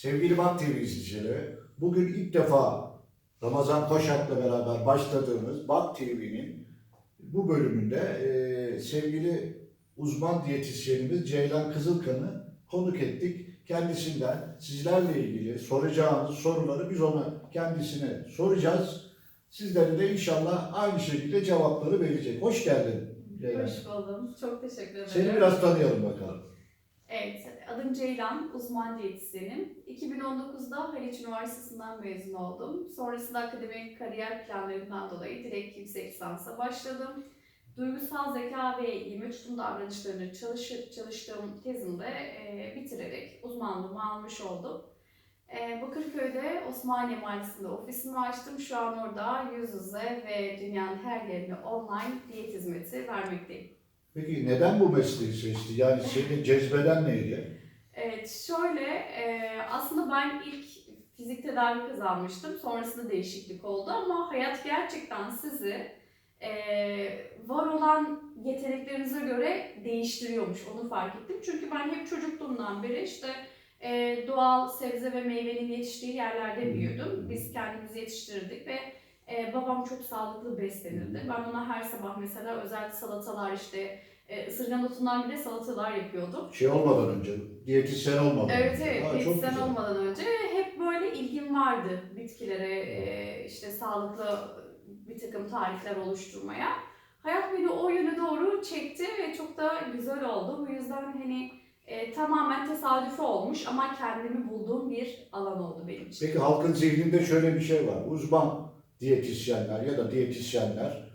Sevgili Bak TV izleyicileri, bugün ilk defa Ramazan Koşak'la beraber başladığımız Bak TV'nin bu bölümünde eee, sevgili uzman diyetisyenimiz Ceylan Kızılkan'ı konuk ettik. Kendisinden sizlerle ilgili soracağınız soruları biz ona kendisine soracağız. Sizlere de inşallah aynı şekilde cevapları verecek. Hoş geldin Ceylan. Hoş buldum. Çok teşekkür ederim. Seni biraz tanıyalım bakalım. Evet, adım Ceylan, uzman diyetisyenim. 2019'da Haliç Üniversitesi'nden mezun oldum. Sonrasında akademik kariyer planlarından dolayı direkt yüksek lisansa başladım. Duygusal zeka ve yeme tutum davranışlarını çalış, çalıştığım tezimde e, bitirerek uzmanlığımı almış oldum. E, Bakırköy'de Osmaniye Mahallesi'nde ofisimi açtım. Şu an orada yüz yüze ve dünyanın her yerine online diyet hizmeti vermekteyim. Peki neden bu mesleği seçti? Yani seni cezbeden neydi? Evet, şöyle e, aslında ben ilk fizik tedavi kazanmıştım. Sonrasında değişiklik oldu ama hayat gerçekten sizi e, var olan yeteneklerinize göre değiştiriyormuş. Onu fark ettim. Çünkü ben hep çocukluğumdan beri işte e, doğal sebze ve meyvenin yetiştiği yerlerde büyüdüm. Biz kendimizi yetiştirirdik ve e, babam çok sağlıklı beslenirdi. Ben ona her sabah mesela özel salatalar işte e, ısırgan otundan bile salatalar yapıyordum. Şey olmadan önce, diyetisyen olmadan Evet önce. evet, Ha, çok diyetisyen güzel. olmadan önce hep böyle ilgim vardı bitkilere, e, işte sağlıklı bir takım tarifler oluşturmaya. Hayat beni o yöne doğru çekti ve çok da güzel oldu. Bu yüzden hani e, tamamen tesadüfi olmuş ama kendimi bulduğum bir alan oldu benim için. Peki halkın zihninde şöyle bir şey var. Uzman diyetisyenler ya da diyetisyenler.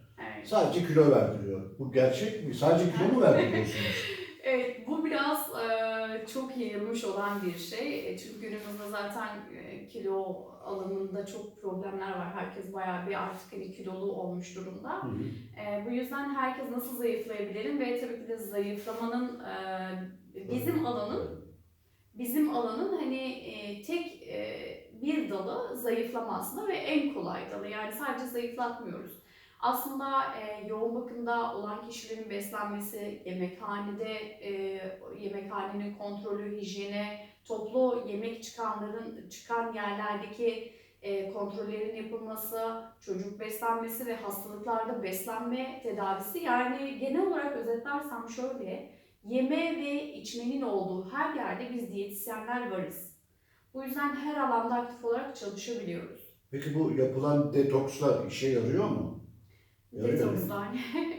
Sadece kilo verdiriyor. Bu gerçek mi? Sadece kilo mu verdiriyorsunuz? Evet, bu biraz e, çok yayılmış olan bir şey. E, çünkü günümüzde zaten e, kilo alımında çok problemler var. Herkes bayağı bir artık hani kilolu olmuş durumda. Hı hı. E, bu yüzden herkes nasıl zayıflayabilirim ve tabii ki de zayıflamanın e, bizim alanın bizim alanın hani e, tek e, bir dalı zayıflama aslında ve en kolay dalı. Yani sadece zayıflatmıyoruz. Aslında e, yoğun bakımda olan kişilerin beslenmesi, yemekhanede e, yemekhanenin kontrolü, hijyene, toplu yemek çıkanların çıkan yerlerdeki e, kontrollerin yapılması, çocuk beslenmesi ve hastalıklarda beslenme tedavisi yani genel olarak özetlersem şöyle yeme ve içmenin olduğu her yerde biz diyetisyenler varız. Bu yüzden her alanda aktif olarak çalışabiliyoruz. Peki bu yapılan detokslar işe yarıyor mu? Detokslar.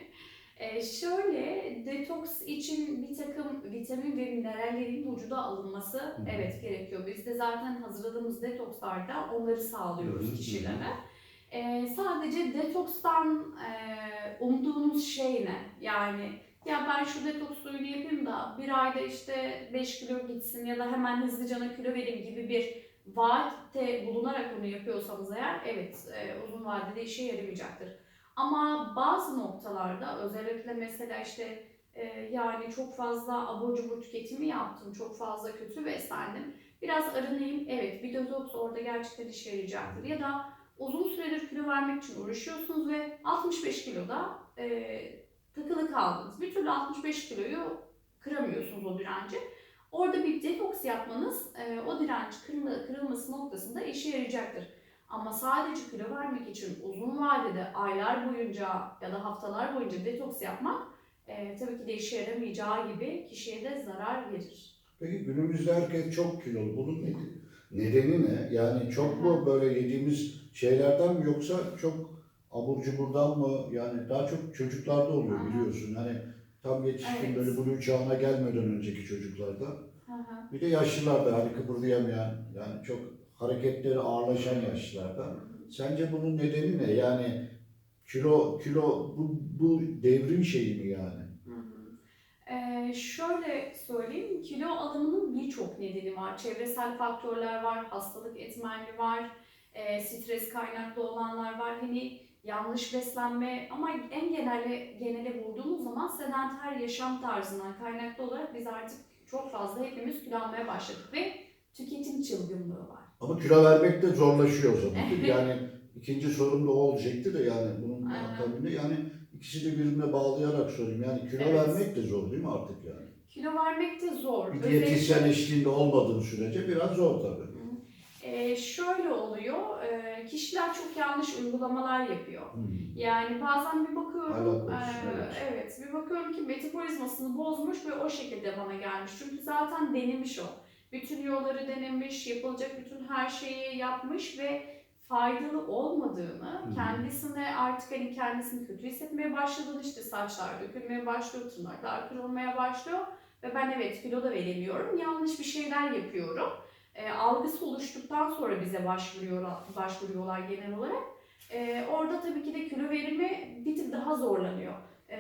e, şöyle detoks için bir takım vitamin ve minerallerin vücuda alınması hı. evet gerekiyor. Biz de zaten hazırladığımız detokslarda onları sağlıyoruz Hı kişilere. E, sadece detokstan e, umduğunuz şey ne? Yani ya ben şu detoks suyunu yapayım da bir ayda işte 5 kilo gitsin ya da hemen hızlıca kilo vereyim gibi bir vaatte bulunarak onu yapıyorsanız eğer evet e, uzun vadede işe yaramayacaktır. Ama bazı noktalarda özellikle mesela işte e, yani çok fazla abur cubur tüketimi yaptım, çok fazla kötü beslendim. Biraz arınayım, evet bir detoks orada gerçekten işe yarayacaktır. Ya da uzun süredir kilo vermek için uğraşıyorsunuz ve 65 kiloda e, takılı kaldınız. Bir türlü 65 kiloyu kıramıyorsunuz o direnci. Orada bir detoks yapmanız e, o direnç kırılma, kırılması noktasında işe yarayacaktır. Ama sadece kilo vermek için uzun vadede aylar boyunca ya da haftalar boyunca detoks yapmak e, tabii ki de işe yaramayacağı gibi kişiye de zarar verir. Peki günümüzde herkes çok kilolu. Bunun ned- nedeni ne? Yani çok mu böyle yediğimiz şeylerden mi yoksa çok abur cuburdan mı? Yani daha çok çocuklarda oluyor Aha. biliyorsun. Hani tam yetişkin Evet. böyle blue çağına gelmeden önceki çocuklarda. Hı. Bir de yaşlılarda hani kıpırdayamayan yani çok hareketleri ağırlaşan yaşlılarda. Sence bunun nedeni ne? Yani kilo kilo bu, bu devrin şeyi mi yani? Ee, şöyle söyleyeyim, kilo alımının birçok nedeni var. Çevresel faktörler var, hastalık etmenli var, e, stres kaynaklı olanlar var. Hani yanlış beslenme ama en genele, genele vurduğumuz zaman sedanter yaşam tarzından kaynaklı olarak biz artık çok fazla hepimiz kilo almaya başladık ve tüketim çılgınlığı var. Ama kilo vermek de zorlaşıyor o zaman. değil mi? Yani ikinci sorum da o olacaktı da yani bunun akabinde yani ikisi de birbirine bağlayarak sorayım. Yani kilo Evet. vermek de zor değil mi artık yani? Kilo vermek de zor. Bir Özellikle- diyetisyen eşliğinde olmadığın sürece biraz zor tabii. Hı E, şöyle oluyor, e, kişiler çok yanlış uygulamalar yapıyor. Hmm. Yani bazen bir bakıyorum, korusun, eee, evet. evet bir bakıyorum ki metabolizmasını bozmuş ve o şekilde bana gelmiş. Çünkü zaten denemiş o. Bütün yolları denemiş, yapılacak bütün her şeyi yapmış ve faydalı olmadığını, hı. kendisine artık hani kendisini kötü hissetmeye başladığını işte saçlar dökülmeye başlıyor, tırnaklar kırılmaya başlıyor ve ben evet kilo da veremiyorum, yanlış bir şeyler yapıyorum. E, algısı oluştuktan sonra bize başvuruyor, başvuruyorlar genel olarak. Ee, orada tabii ki de kilo verimi bir tık daha zorlanıyor, e,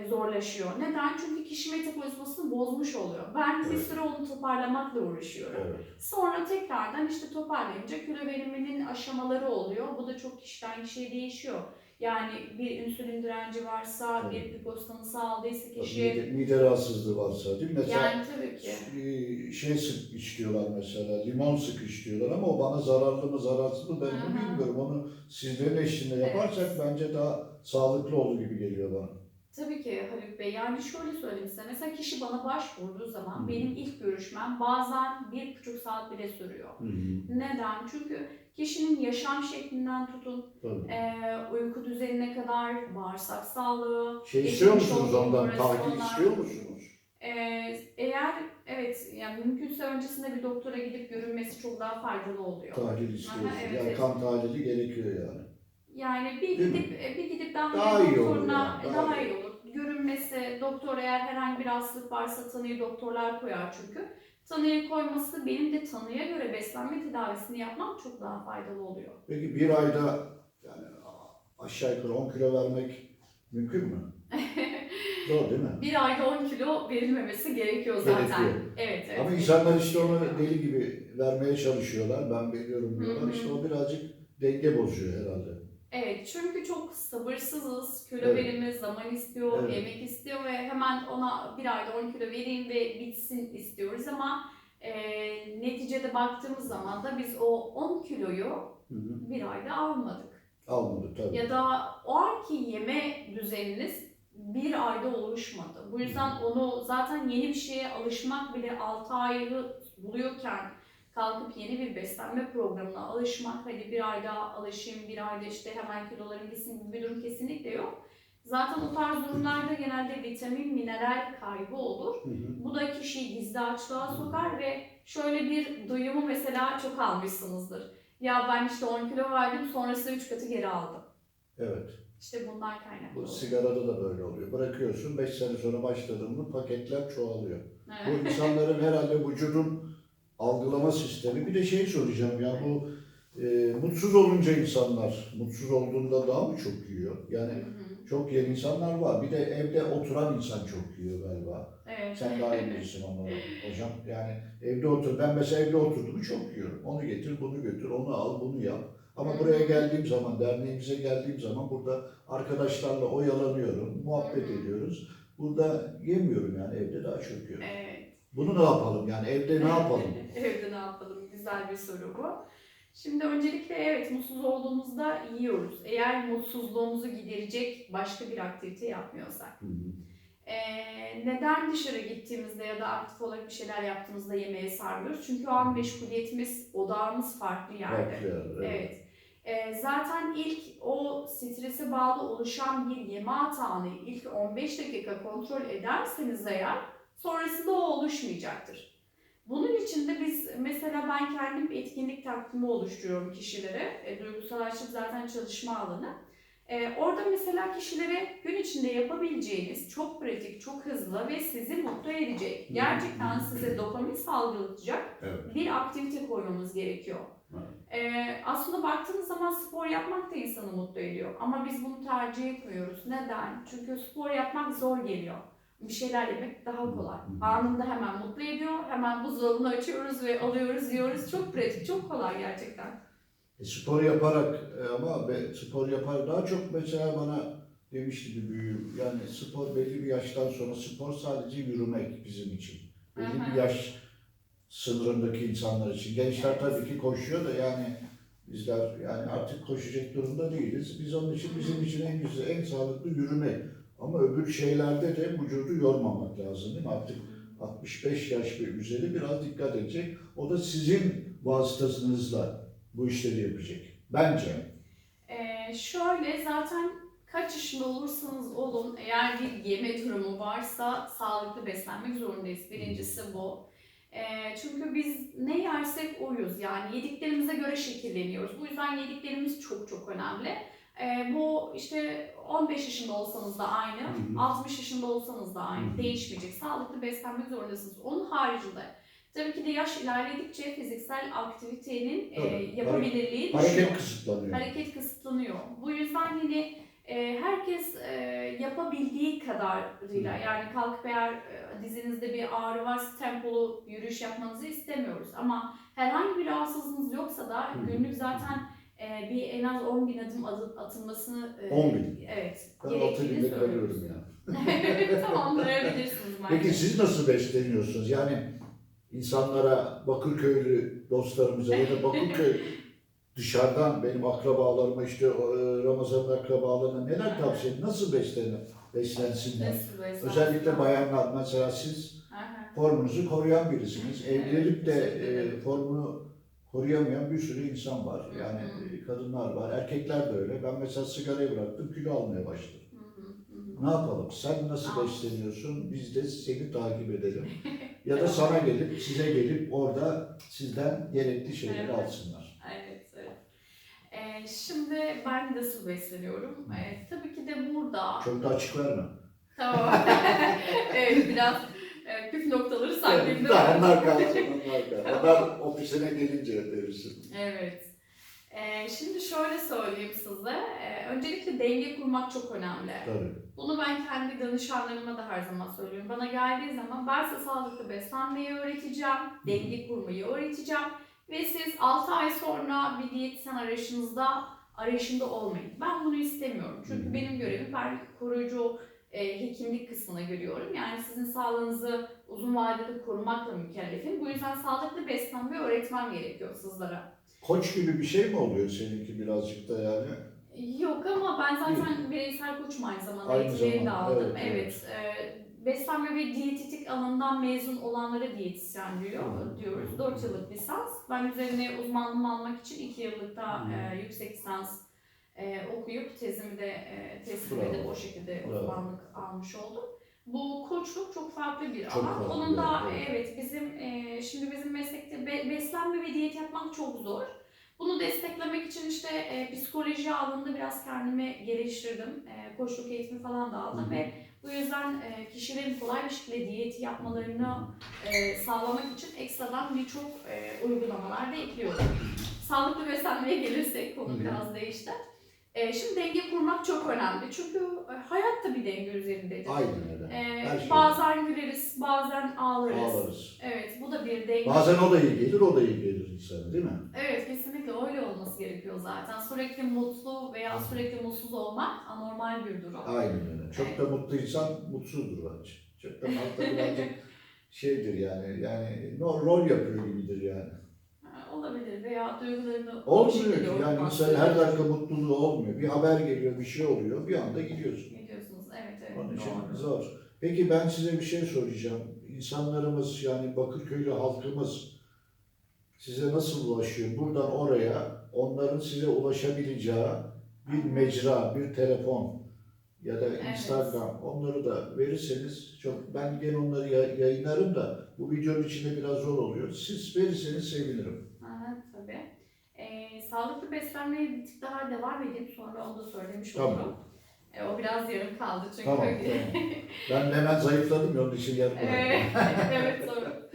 zorlaşıyor. Neden? Çünkü kişi metabolizmasını bozmuş oluyor. Ben bir Evet. süre onu toparlamakla uğraşıyorum. Evet. Sonra tekrardan işte toparlayınca kilo veriminin aşamaları oluyor. Bu da çok kişiden kişiye değişiyor. Yani bir insülin direnci varsa, Tabii. bir glukoz tanısı aldıysa Mide, kişi... mide rahatsızlığı varsa değil mi? Mesela Yani tabii ki. e, şey sık içiyorlar mesela, limon sık içiyorlar ama o bana zararlı mı zararsız mı ben hı. bilmiyorum. Onu sizlerin eşliğinde yaparsak bence daha sağlıklı olur gibi geliyor bana. Tabii ki Haluk Bey. Yani şöyle söyleyeyim size. Mesela kişi bana başvurduğu zaman Hı. benim ilk görüşmem bazen bir buçuk saat bile sürüyor. Neden? Çünkü kişinin yaşam şeklinden tutun, Tabii. eee, uyku düzenine kadar, bağırsak sağlığı, Şey istiyor musunuz ondan? Operasyonlar. istiyor musunuz? eee, eğer evet yani mümkünse öncesinde bir doktora gidip görünmesi çok daha faydalı oluyor. Tahlil istiyorsunuz. Aha, evet, yani evet. kan tahlili gerekiyor yani. Yani bir Değil mi? gidip e, bir gidip daha, Daha iyi olur yani, daha, daha iyi olur. Görünmesi, doktor eğer herhangi bir hastalık varsa tanıyı doktorlar koyar çünkü. Tanıyı koyması benim de tanıya göre beslenme tedavisini yapmam çok daha faydalı oluyor. Peki bir ayda yani aşağı yukarı 10 kilo vermek mümkün mü? Zor değil mi? Bir ayda 10 kilo verilmemesi gerekiyor zaten. Gerekiyor. Evet, evet. Ama insanlar işte onu deli gibi vermeye çalışıyorlar. Ben veriyorum diyorlar. Hı hı. İşte o birazcık denge bozuyor herhalde. Evet çünkü çok sabırsızız. Kilo Evet. verimi zaman istiyor, Evet. yemek istiyor ve hemen ona bir ayda 10 kilo vereyim ve bitsin istiyoruz ama e, neticede baktığımız zaman da biz o 10 kiloyu Hı hı. bir ayda almadık. Almadı tabii. Ya da o anki yeme düzeniniz bir ayda oluşmadı. Bu yüzden onu zaten yeni bir şeye alışmak bile 6 ayı buluyorken kalkıp yeni bir beslenme programına alışmak, hadi bir ayda alışayım, bir ayda işte hemen kilolarım gitsin gibi bir durum kesinlikle yok. Zaten o tarz durumlarda genelde vitamin, mineral kaybı olur. Hı hı. Bu da kişiyi gizli açlığa sokar ve şöyle bir duyumu mesela çok almışsınızdır. Ya ben işte 10 kilo verdim sonrasında 3 katı geri aldım. Evet. İşte bunlar kaynaklı. Bu sigarada da böyle oluyor. Bırakıyorsun 5 sene sonra başladığında paketler çoğalıyor. Evet. Bu insanların herhalde vücudun algılama sistemi. Bir de şey soracağım ya bu e, mutsuz olunca insanlar mutsuz olduğunda daha mı çok yiyor? Yani Hı hı. çok yiyen insanlar var. Bir de evde oturan insan çok yiyor galiba. Evet. Sen daha iyi bilirsin onları hocam. Yani evde otur. Ben mesela evde oturduğumu çok yiyorum. Onu getir, bunu götür, onu al, bunu yap. Ama Hı. buraya geldiğim zaman, derneğimize geldiğim zaman burada arkadaşlarla oyalanıyorum, muhabbet Hı hı. ediyoruz. Burada yemiyorum yani evde daha çok yiyorum. Evet. Bunu ne yapalım yani evde ne yapalım? Evde ne yapalım? Güzel bir soru bu. Şimdi öncelikle evet mutsuz olduğumuzda yiyoruz. Eğer mutsuzluğumuzu giderecek başka bir aktivite yapmıyorsak. Hı hı. Ee, neden dışarı gittiğimizde ya da aktif olarak bir şeyler yaptığımızda yemeğe sarmıyoruz? Çünkü o an meşguliyetimiz, odağımız farklı yerde. Farklı evet. Evet. Ee, zaten ilk o strese bağlı oluşan bir yeme atağını ilk 15 dakika kontrol ederseniz eğer sonrasında o oluşmayacaktır. Bunun için de biz mesela ben kendim bir etkinlik takvimi oluşturuyorum kişilere. E, duygusal açlık zaten çalışma alanı. E, orada mesela kişilere gün içinde yapabileceğiniz çok pratik, çok hızlı ve sizi mutlu edecek, gerçekten size dopamin salgılatacak Evet. bir aktivite koymamız gerekiyor. Ee, aslında baktığınız zaman spor yapmak da insanı mutlu ediyor. Ama biz bunu tercih etmiyoruz. Neden? Çünkü spor yapmak zor geliyor. Bir şeyler yemek daha kolay. Anında hemen mutlu ediyor. Hemen buzdolabını açıyoruz ve alıyoruz, yiyoruz. Çok pratik, çok kolay gerçekten. E, spor yaparak e, ama be, spor yapar daha çok mesela bana demişti bir büyüğüm yani spor belli bir yaştan sonra spor sadece yürümek bizim için. Belli bir yaş sınırındaki insanlar için. Gençler tabii ki koşuyor da yani bizler yani artık koşacak durumda değiliz. Biz onun için bizim için en güzel, en sağlıklı yürümek. Ama öbür şeylerde de vücudu yormamak lazım değil mi? Artık 65 yaş ve üzeri biraz dikkat edecek. O da sizin vasıtasınızla bu işleri yapacak. Bence. Ee, şöyle zaten kaç yaşında olursanız olun eğer bir yeme durumu varsa sağlıklı beslenmek zorundayız. Birincisi bu. Ee, çünkü biz ne yersek oyuz yani yediklerimize göre şekilleniyoruz. Bu yüzden yediklerimiz çok çok önemli. Ee, bu işte 15 yaşında olsanız da aynı, Hı hı. 60 yaşında olsanız da aynı. Hı hı. Değişmeyecek. Sağlıklı beslenmek zorundasınız. Onun haricinde tabii ki de yaş ilerledikçe fiziksel aktivitenin Tabii. e, yapabilirliği Hareket düşüyor kısıtlanıyor. hareket kısıtlanıyor. Bu yüzden hani e, herkes e, yapabildiği kadarıyla Hı. yani kalkıp eğer e, dizinizde bir ağrı varsa tempolu yürüyüş yapmanızı istemiyoruz. Ama herhangi bir rahatsızlığınız yoksa da Hı. günlük zaten e, bir en az 10 bin adım adı- atılmasını e, 10 bin. Evet. Ben altı gerektiğini binde söylüyoruz. kalıyorum ya. Tamamlayabilirsiniz. Peki siz nasıl besleniyorsunuz? Yani insanlara Bakırköylü dostlarımıza ya da Bakırköy dışarıdan benim akrabalarıma işte e, Ramazan'ın akrabalarına neler tavsiye edin? Nasıl beslenir, beslensinler? Nasıl beslensin? Özellikle bayanlar mesela siz formunuzu koruyan birisiniz. Evlenip de e, formunu koruyamayan bir sürü insan var. Yani Hı e, kadınlar var, erkekler de öyle. Ben mesela sigarayı bıraktım, kilo almaya başladım. Ne yapalım? Sen nasıl besleniyorsun? Biz de seni takip edelim. Ya da sana gelip, size gelip orada sizden gerekli şeyleri Evet. alsınlar. Evet, evet. Ee, şimdi ben nasıl besleniyorum? Ee, tabii ki de burada... Çok da açık verme. Tamam. evet, biraz e, püf noktaları saklayayım. Evet, onlar kalsın, onlar kalsın. Onlar ofisine gelince verirsin. Evet. Ee, şimdi şöyle söyleyeyim size. Ee, öncelikle denge kurmak çok önemli. Tabii. Bunu ben kendi danışanlarıma da her zaman söylüyorum. Bana geldiği zaman ben size sağlıklı beslenmeyi öğreteceğim, denge kurmayı öğreteceğim ve siz 6 ay sonra bir diyetisyen arayışınızda arayışında olmayın. Ben bunu istemiyorum. Çünkü benim görevim ben koruyucu e, hekimlik kısmına görüyorum. Yani sizin sağlığınızı uzun vadede korumakla mükellefim. Bu yüzden sağlıklı beslenme öğretmem gerekiyor sizlere. Koç gibi bir şey mi oluyor seninki birazcık da yani? Yok ama ben zaten bireysel koçum aynı zamanda. Aynı Eğitimlerini de zamanda, aldım. evet, Evet. e, beslenme ve diyetetik alanından mezun olanlara diyetisyen diyor, Hı. diyoruz. 4 yıllık lisans. Ben üzerine uzmanlığımı almak için 2 yıllık da Hı. e, yüksek lisans e, okuyup tezimi de e, teslim Bravo. edip o şekilde Bravo. uzmanlık almış oldum. Bu koçluk çok farklı bir Çok alan. farklı, Onun da evet. evet bizim e, şimdi bizim meslekte be- beslenme ve diyet yapmak çok zor. Bunu desteklemek için işte e, psikoloji alanında biraz kendimi geliştirdim. E, koçluk eğitimi falan da aldım Hı hı. ve bu yüzden e, kişilerin kolay bir şekilde diyeti yapmalarını e, sağlamak için ekstradan birçok e, uygulamalar da ekliyorum. Sağlıklı beslenmeye gelirsek konu Hı hı. biraz değişti. E, şimdi denge kurmak çok önemli çünkü e, hayat da bir denge üzerindedir. Aynen öyle. E, Her şey. bazen güleriz, bazen ağlarız. Ağlarız. Evet, bu da bir denge. Bazen o da iyi gelir, o da iyi gelir insana değil mi? Evet kesinlikle öyle olması gerekiyor zaten. Sürekli mutlu veya sürekli mutsuz olmak anormal bir durum. Aynen öyle. Çok da mutluysan mutsuzdur bence. Çok da mutlu birazcık şeydir yani. Yani rol yapıyor gibidir yani. Olabilir veya duygularını o Olmuyor şekilde ki. Yani örtbas insan her dakika mutluluğu olmuyor. Bir haber geliyor, bir şey oluyor. Bir anda gidiyorsun. Gidiyorsunuz evet evet. Onun için doğru. zor. Peki ben size bir şey soracağım. İnsanlarımız yani Bakırköylü halkımız size nasıl ulaşıyor? Buradan oraya onların size ulaşabileceği bir mecra, bir telefon ya da Evet. Instagram onları da verirseniz çok ben gene onları ya- yayınlarım da bu videonun içinde biraz zor oluyor. Siz verirseniz sevinirim. Sağlıklı beslenmeye bir tık daha devam edeyim sonra onu da söylemiş Tamam. olurum. E, o biraz yarım kaldı çünkü. Tamam. Ben hemen zayıfladım ya onun için yarım bıraktım. Evet, evet doğru.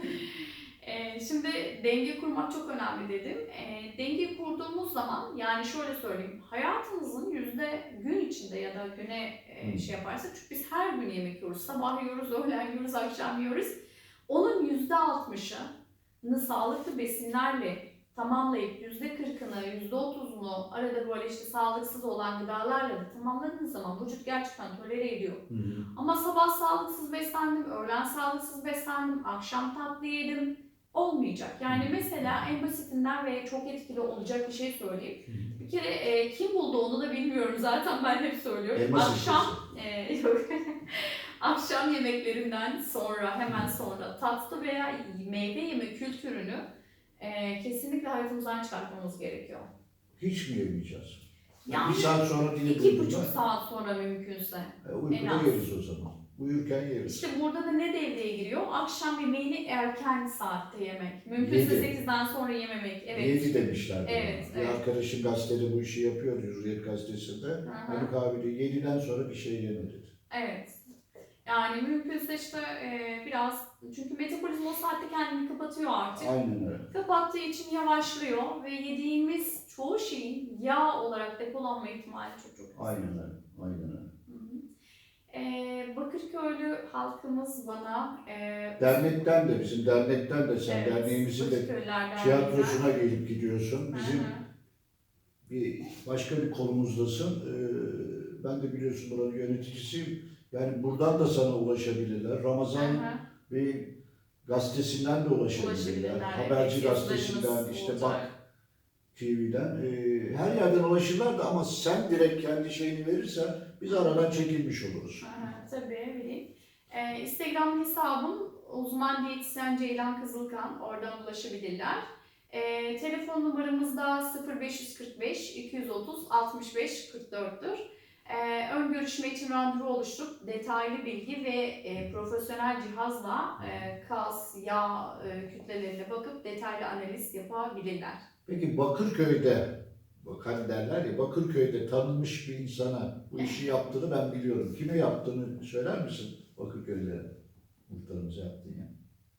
Ee, şimdi denge kurmak çok önemli dedim. Ee, denge kurduğumuz zaman yani şöyle söyleyeyim hayatınızın yüzde gün içinde ya da güne e, şey yaparsak çünkü biz her gün yemek yiyoruz. Sabah yiyoruz, öğlen yiyoruz, akşam yiyoruz. Onun yüzde altmışını sağlıklı besinlerle tamamlayıp yüzde kırkını, yüzde otuzunu arada böyle işte sağlıksız olan gıdalarla da tamamladığınız zaman vücut gerçekten tolere ediyor. Hı hı. Ama sabah sağlıksız beslendim, öğlen sağlıksız beslendim, akşam tatlı yedim. Olmayacak. Yani mesela en basitinden ve çok etkili olacak bir şey söyleyeyim. Bir kere e, kim buldu onu da bilmiyorum zaten ben hep söylüyorum. Elma akşam e, yok. akşam yemeklerinden sonra hemen sonra tatlı veya meyve yeme kültürünü e, kesinlikle hayatımızdan çıkartmamız gerekiyor. Hiç mi yemeyeceğiz? Yani bir saat sonra dili İki buçuk saat sonra mümkünse. E, uykuda yeriz o zaman. Uyurken yeriz. İşte burada da ne devreye giriyor? Akşam yemeğini erken saatte yemek. Mümkünse Yedi. 8'den sonra yememek. Evet. Yedi demişler. bana. Evet, Bir evet. arkadaşım gazetede bu işi yapıyor, Hürriyet gazetesinde. Hı hı. Haluk abi de sonra bir şey yeme dedi. Evet. Yani mümkünse işte e, biraz çünkü metabolizma o saatte kendini kapatıyor artık. Aynen öyle. Kapattığı için yavaşlıyor ve yediğimiz çoğu şeyin yağ olarak depolanma ihtimali çok çok yüksek. Aynen öyle. Aynen öyle. Hı hı. E, Bakırköylü halkımız bana e, Dernekten de bizim dernekten de sen evet, derneğimizin de tiyatrosuna gelip gidiyorsun. Hı hı. Bizim bir başka bir konumuzdasın. Ee, ben de biliyorsun buranın yöneticisiyim. Yani buradan da sana ulaşabilirler. Ramazan Hı hı. Bey'in gazetesinden de ulaşabilirler. Haberci gazetesinden, işte olacak. Bak TV'den. Ee, her yerden ulaşırlar da ama sen direkt kendi şeyini verirsen biz aradan çekilmiş oluruz. Aha, tabii vereyim. Ee, Instagram hesabım uzman diyetisyen Ceylan Kızılkan. Oradan ulaşabilirler. Ee, telefon numaramız da 0545 230 65 44'tür. Ee, ön görüşme için randevu oluşturup detaylı bilgi ve e, profesyonel cihazla e, kas, yağ e, kütlelerine bakıp detaylı analiz yapabilirler. Peki Bakırköy'de, bak hani derler ya Bakırköy'de tanınmış bir insana bu işi yaptığını ben biliyorum. Kime yaptığını söyler misin Bakırköy'de muhtarımıza yaptığını? ya?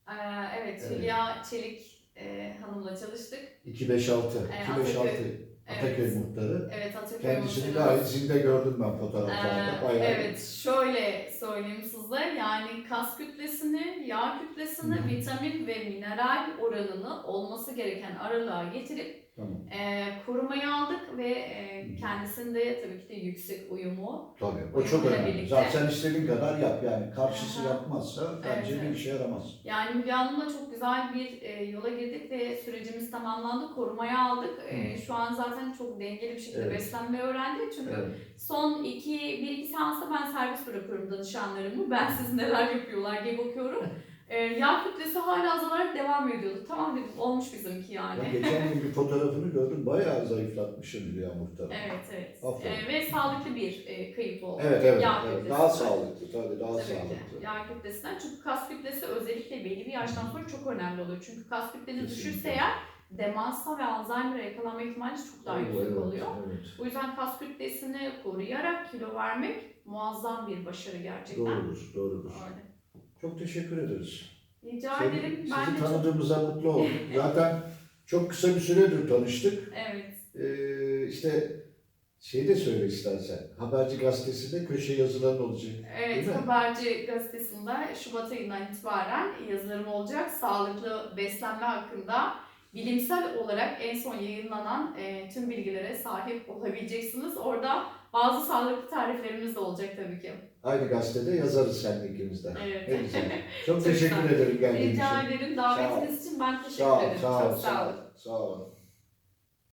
Ee, evet, Evet. Hülya Çelik e, Hanım'la çalıştık. 256, Ee, 256 Ataköy. Ataköy Evet. muhtarı. Evet, Kendisini gayet zinde gördüm ben fotoğraflarda. Ee, Bayağı evet, şöyle söyleyeyim size. Yani kas kütlesini, yağ kütlesini, hı. vitamin ve mineral oranını olması gereken aralığa getirip Tamam. e, korumaya aldık ve e, kendisinde tabii ki de yüksek uyumu. Tabii. O Uyumla çok önemli. birlikte. Zaten istediğin kadar yap yani. Karşısı Aha. yapmazsa bence Evet, bir işe yaramaz. Yani Müge Hanım'la çok güzel bir e, yola girdik ve sürecimiz tamamlandı. Korumaya aldık. E, şu an zaten çok dengeli bir şekilde Evet. beslenmeyi öğrendik. Çünkü Evet. Son iki, bir iki seansta ben servis bırakıyorum danışanlarımı. Ben siz neler yapıyorlar diye bakıyorum. Ee, yağ kütlesi hala azalarak devam ediyordu. Tamam dedim olmuş bizimki yani. Ben geçen gün bir fotoğrafını gördüm. Bayağı zayıflatmışsın Hülya muhtarı. Evet evet. Aferin. Ee, ve sağlıklı bir e, kayıp oldu. Evet evet. Yağ evet. kütlesi. Daha sağlıklı tabii daha Tabii ki. sağlıklı. Yağ kütlesinden. Çünkü kas kütlesi özellikle belli bir yaştan sonra çok önemli oluyor. Çünkü kas Kesinlikle. düşürse eğer demansa ve Alzheimer'a yakalanma ihtimali çok daha yüksek evet, oluyor. Evet. O yüzden kas kütlesini koruyarak kilo vermek muazzam bir başarı gerçekten. Doğrudur, doğrudur. Öyle. Çok teşekkür ederiz. Rica Seni- ederim. sizi Ben de çok... tanıdığımıza mutlu oldum. Zaten çok kısa bir süredir tanıştık. Evet. Ee, işte şey de söyle istersen. Haberci gazetesinde köşe yazıların olacak. Evet, mi? Haberci gazetesinde Şubat ayından itibaren yazılarım olacak. Sağlıklı beslenme hakkında bilimsel olarak en son yayınlanan e, tüm bilgilere sahip olabileceksiniz. Orada bazı sağlıklı tariflerimiz de olacak tabii ki. Aynı gazetede yazarız seninle ikimiz de. Evet. Ne güzel. Çok teşekkür ederim geldiğin için. Rica ederim. Davetiniz için ben teşekkür Sağ ol, ederim. sağ ol, Çok sağ olun. Sağ ol.